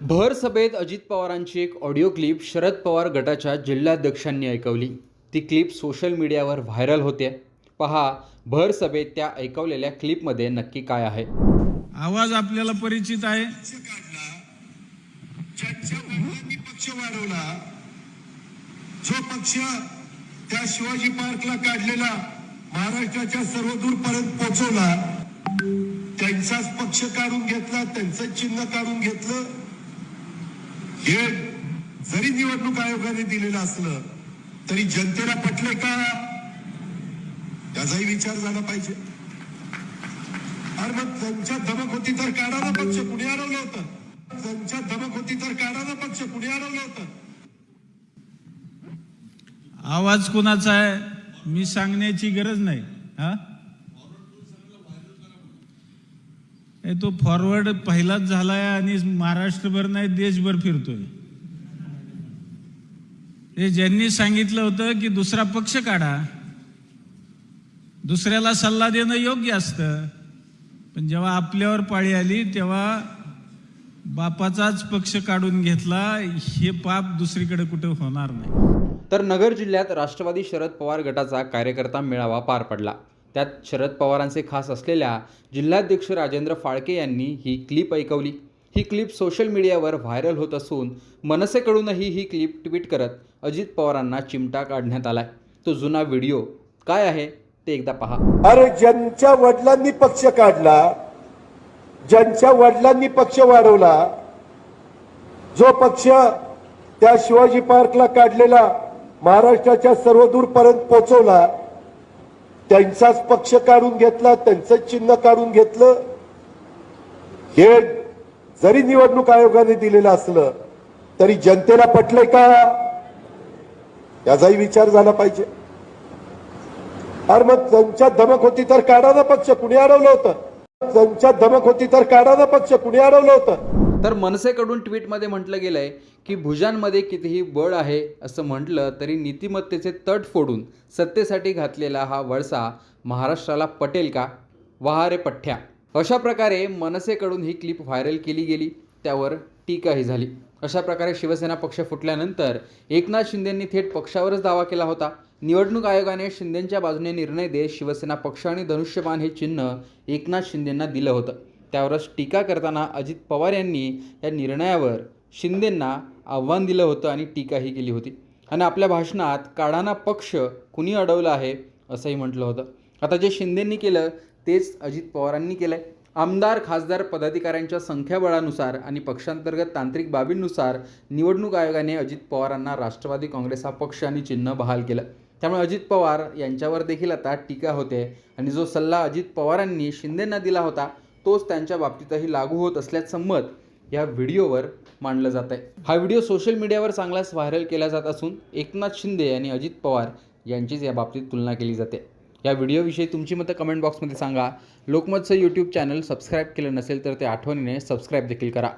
भर सभेत अजित पवारांची एक ऑडिओ क्लिप शरद पवार गटाच्या जिल्हाध्यक्षांनी ऐकवली. ती क्लिप सोशल मीडियावर व्हायरल होते. पहा भर सभेत त्या ऐकवलेल्या क्लिपमध्ये नक्की काय आहे? आवाज आपल्याला परिचित आहे. पक्ष वाढवला जो पक्ष त्या शिवाजी पार्कला काढलेला महाराष्ट्राच्या सर्वदूर पर्यंत पोहोचवला त्यांचाच पक्ष काढून घेतला त्यांचं चिन्ह काढून घेतलं हे जरी निवडणूक आयोगाने दिलेलं असलं तरी जनतेला पटले का? त्याचाही विचार झाला पाहिजे. अरे मग त्यांच्या धमक होती तर काढाला पक्ष कुणी अडवलं होतं? त्यांच्या धमक होती तर काढाला पक्ष कुणी अडवलं होतं? आवाज कोणाचा आहे? मी सांगण्याची गरज नाही हा हे तो फॉरवर्ड पहिलाच झालाय आणि महाराष्ट्रभर नाही देशभर फिरतोय. हे ज्यांनी सांगितलं होतं की दुसरा पक्ष काढा दुसऱ्याला सल्ला देणं योग्य असतं पण जेव्हा आपल्यावर पाळी आली तेव्हा बापाचाच पक्ष काढून घेतला हे पाप दुसरीकडे कुठे होणार नाही. तर नगर जिल्ह्यात राष्ट्रवादी शरद पवार गटाचा कार्यकर्ता मेळावा पार पडला. त्यात शरद पवारांचे खास असलेल्या जिल्हाध्यक्ष राजेंद्र फाळके यांनी ही क्लिप ऐकवली. ही क्लिप सोशल मीडियावर व्हायरल होत असून मनसेकडूनही ही क्लिप ट्विट करत अजित पवारांना चिमटा काढण्यात आलाय. तो जुना व्हिडिओ काय आहे ते एकदा पहा. अरे ज्यांच्या वडिलांनी पक्ष काढला ज्यांच्या वडिलांनी पक्ष वाढवला जो पक्ष त्या शिवाजी पार्कला काढलेला महाराष्ट्राच्या सर्वदूरपर्यंत पोहोचवला त्यांचाच पक्ष काढून घेतला त्यांचं चिन्ह काढून घेतलं. हे जरी निवडणूक आयोगाने दिलेलं असलं तरी जनतेला पटलंय का? याचाही विचार झाला पाहिजे. अरे मग त्यांच्या धमक होती तर काढा ना पक्ष कुणी अडवलं होतं? त्यांच्या धमक होती तर काढा ना पक्ष कुणी अडवलं होतं? तर मनसेकडून ट्विटमध्ये म्हटलं गेलं आहे की भुजांमध्ये कितीही बळ आहे असं म्हटलं तरी नीतिमत्तेचे तट फोडून सत्तेसाठी घातलेला हा वळसा महाराष्ट्राला पटेल का? वहारे पठ्ठ्या. अशा प्रकारे मनसेकडून ही क्लिप व्हायरल केली गेली त्यावर टीकाही झाली. अशा प्रकारे शिवसेना पक्ष फुटल्यानंतर एकनाथ शिंदेंनी थेट पक्षावरच दावा केला होता. निवडणूक आयोगाने शिंदेंच्या बाजूने निर्णय देत शिवसेना पक्ष आणि धनुष्यबाण हे चिन्ह एकनाथ शिंदेंना दिलं होतं. त्यावरच टीका करताना अजित पवार यांनी या निर्णयावर शिंदेंना आव्हान दिलं होतं आणि टीकाही केली होती. आणि आपल्या भाषणात काढाना पक्ष कुणी अडवलं आहे असंही म्हटलं होतं. आता जे शिंदेंनी केलं तेच अजित पवारांनी केलं आहे आमदार खासदार पदाधिकाऱ्यांच्या संख्याबळानुसार आणि पक्षांतर्गत तांत्रिक बाबींनुसार निवडणूक आयोगाने अजित पवारांना राष्ट्रवादी काँग्रेस हा पक्ष आणि चिन्ह बहाल केलं. त्यामुळे अजित पवार यांच्यावर देखील आता टीका होते आणि जो सल्ला अजित पवारांनी शिंदेंना दिला होता तोच त्यांच्या बाबतीतही लागू होत असल्याचं मत या व्हिडिओवर मांडलं जात आहे हा व्हिडिओ सोशल मीडियावर चांगलाच व्हायरल केला जात असून एकनाथ शिंदे आणि अजित पवार यांचीच या बाबतीत तुलना केली जाते. या व्हिडिओविषयी तुमची मतं कमेंट बॉक्समध्ये सांगा. लोकमतचं यूट्यूब चॅनल सबस्क्राईब केलं नसेल तर ते आठवणीने सबस्क्राईब देखील करा.